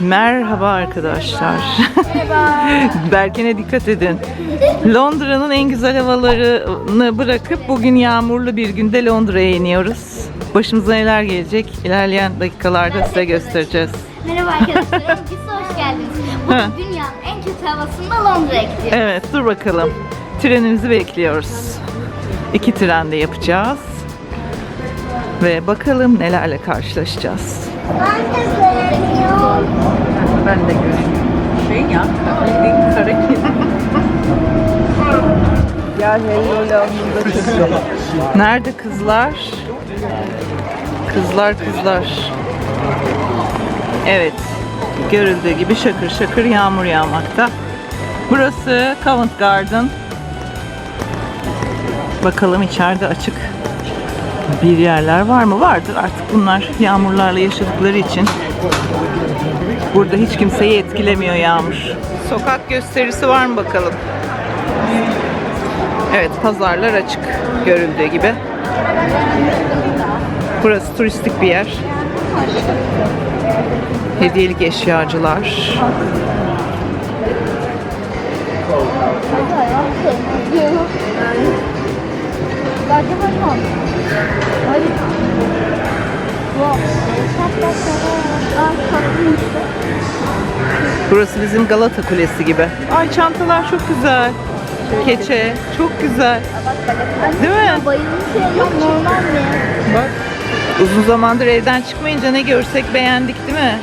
Merhaba arkadaşlar. Berken'e dikkat edin. Londra'nın en güzel havalarını bırakıp bugün yağmurlu bir günde Londra'ya iniyoruz. Başımıza neler gelecek ilerleyen dakikalarda size göstereceğiz. Merhaba arkadaşlar, biz hoş geldiniz. Bugün dünyanın en kötü havasında Londra'ya gidiyoruz. Evet dur bakalım. Trenimizi bekliyoruz. İki trende yapacağız. Ve bakalım nelerle karşılaşacağız. Ben de beğeniyorum. Ben de göreyim. Şey ya, bildiğin kara ya hello lavında çekiyor. Nerede kızlar? Kızlar kızlar. Evet. Görüldüğü gibi şakır şakır yağmur yağmakta. Burası Covent Garden. Bakalım içeride açık bir yerler var mı? Vardır artık bunlar yağmurlarla yaşadıkları için Burada hiç kimseyi etkilemiyor yağmur. Sokak gösterisi var mı bakalım? Evet, pazarlar açık görüldüğü gibi. Burası turistik bir yer. Hediyelik eşyacılar. Burası bizim Galata Kulesi gibi. Ay çantalar çok güzel. Keçe çok güzel. Değil mi? Bayılmış? Bak. Uzun zamandır evden çıkmayınca ne görsek beğendik değil mi?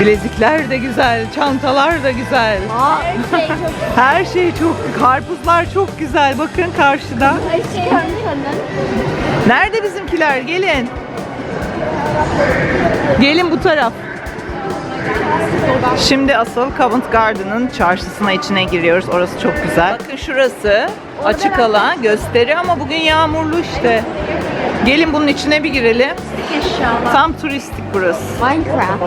Bilezikler de güzel, çantalar da güzel. Her şey çok Her şey çok, karpuzlar çok güzel. Bakın karşıda. her şey görmüş Nerede bizimkiler? Gelin. Gelin bu taraf. Şimdi asıl Covent Garden'ın çarşısına içine giriyoruz. Orası çok güzel. Bakın şurası açık alan gösteri ama bugün yağmurlu işte. Gelin bunun içine bir girelim. Eşyalar. Tam turistik burası. Minecraft.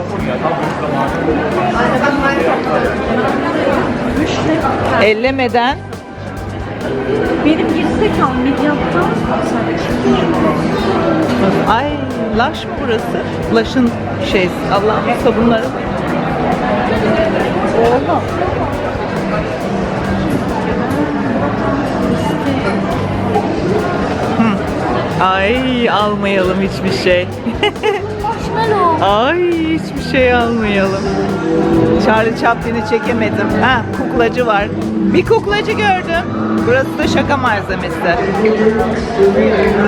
Ellemeden Benim gerizekalı milyattan Ay Laş mı burası? Laş'ın şey Allah'ım sabunları. Oğlum. Ay almayalım hiçbir şey. Ay hiçbir şey almayalım. Charlie Chaplin'i çekemedim. Ha kuklacı var. Bir kuklacı gördüm. Burası da şaka malzemesi.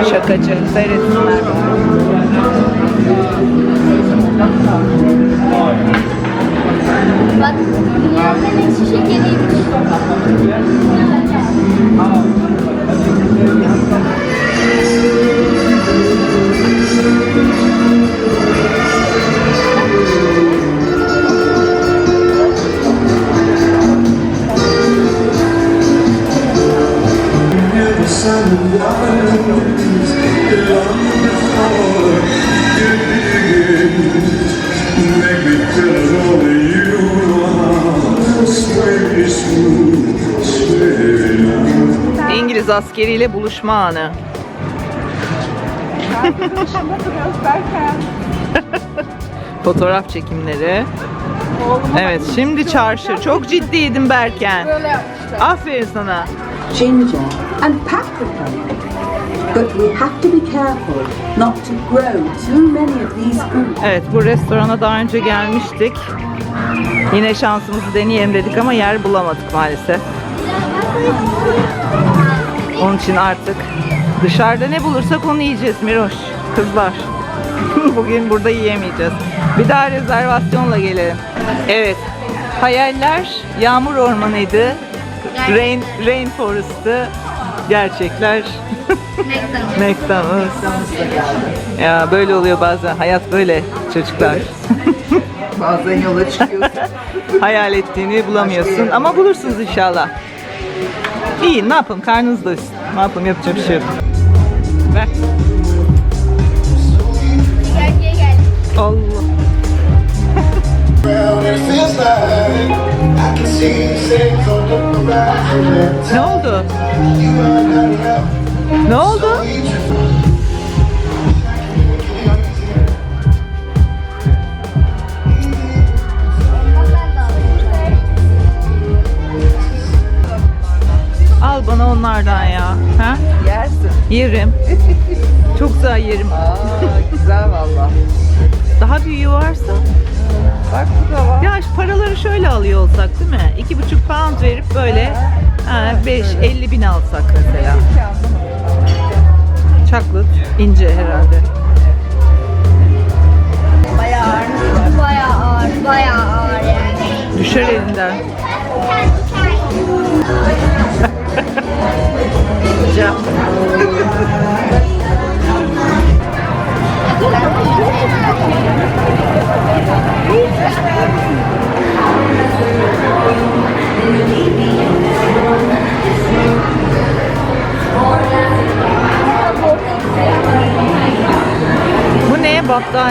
Şakacı. Seyretsinler. Bak dünyanın en ekşi şekeriymiş. İngiliz askeriyle buluşma anı. Fotoğraf çekimleri. Evet şimdi çarşı. Çok ciddiydim Berken. Aferin sana. ginger and paprika. But we have to be careful not to grow too many of these fruits. Evet bu restorana daha önce gelmiştik. Yine şansımızı deneyelim dedik ama yer bulamadık maalesef. Onun için artık dışarıda ne bulursak onu yiyeceğiz Miroş. Kızlar. Bugün burada yiyemeyeceğiz. Bir daha rezervasyonla gelelim. Evet. Hayaller yağmur ormanıydı. Rain, rainforest'ı. Gerçekler McDonald's. Ya böyle oluyor bazen. Hayat böyle çocuklar. Bazen yola çıkıyorsun. Hayal ettiğini bulamıyorsun ama bulursunuz inşallah. İyi ne yapalım karnınız doysun. Ne yapalım yapacak bir şey yok be. Allah. ne oldu? Ne oldu? Al bana onlardan ya. Ha? Yes. Yerim. Çok güzel yerim. Aa güzel valla. Daha büyüğü varsa. Bak bu da var. Ya şu paraları şöyle alıyor olsak değil mi? İki buçuk pound verip böyle ha, beş, elli bin alsak mesela. Çaklıt, ince herhalde.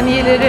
Battaniyeleri.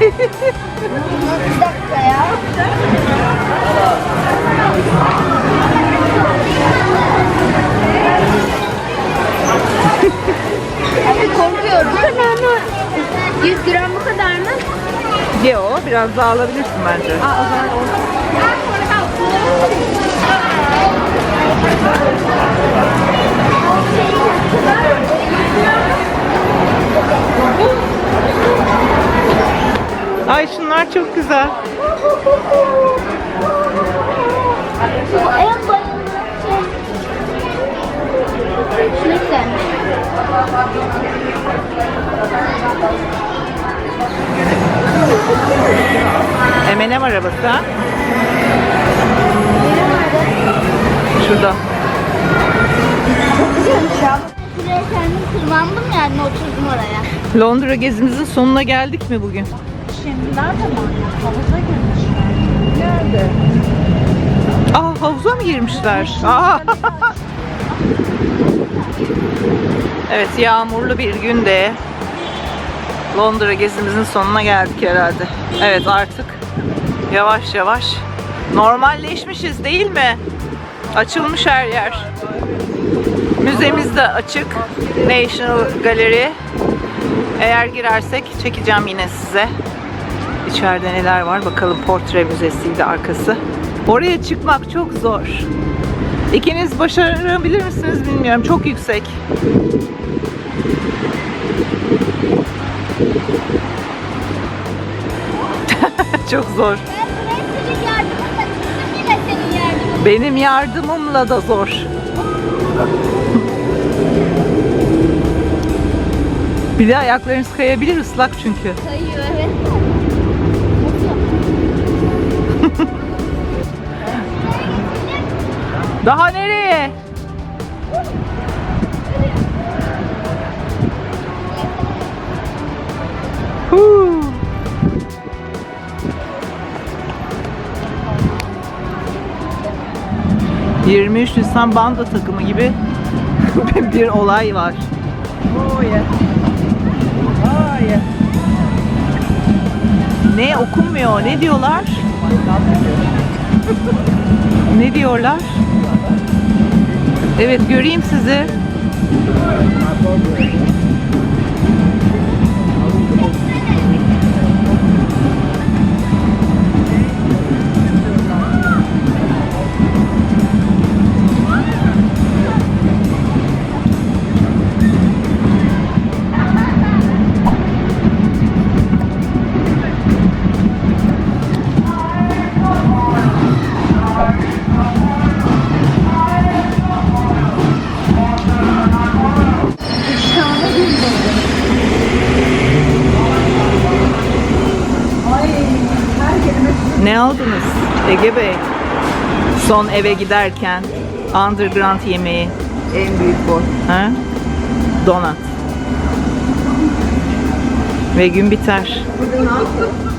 Bir dakika ya. Abi korkuyorum. Bu kadar mı? 100 gram bu kadar mı? Yo, biraz daha alabilirsin bence. Aa o zaman M&M arabası? Şurada. Güzelmiş ya. Şuraya kendim tırmandım yani oturdum oraya. Londra gezimizin sonuna geldik mi bugün? Şimdi nerede mi? Havuza girmiş. Nerede? Aa havuza mı girmişler? Aa. Evet yağmurlu bir günde Londra gezimizin sonuna geldik herhalde. Evet artık yavaş yavaş normalleşmişiz değil mi? Açılmış her yer. Müzemiz de açık. National Gallery. Eğer girersek çekeceğim yine size. İçeride neler var bakalım portre müzesiydi arkası. Oraya çıkmak çok zor. İkiniz başarabilir misiniz bilmiyorum. Çok yüksek. çok zor. Benim yardımımla da zor. Bir de ayaklarınız kayabilir ıslak çünkü. Kayıyor evet. Daha nereye? Huu. ...23 Nisan banda takımı gibi bir olay var. Oh yeah. Oh yeah. Ne okunmuyor? Ne diyorlar? ne diyorlar? Evet göreyim sizi. Ne aldınız Ege Bey? Son eve giderken underground yemeği. En büyük boy. Ha? Donat. Ve gün biter. Burada ne yaptın?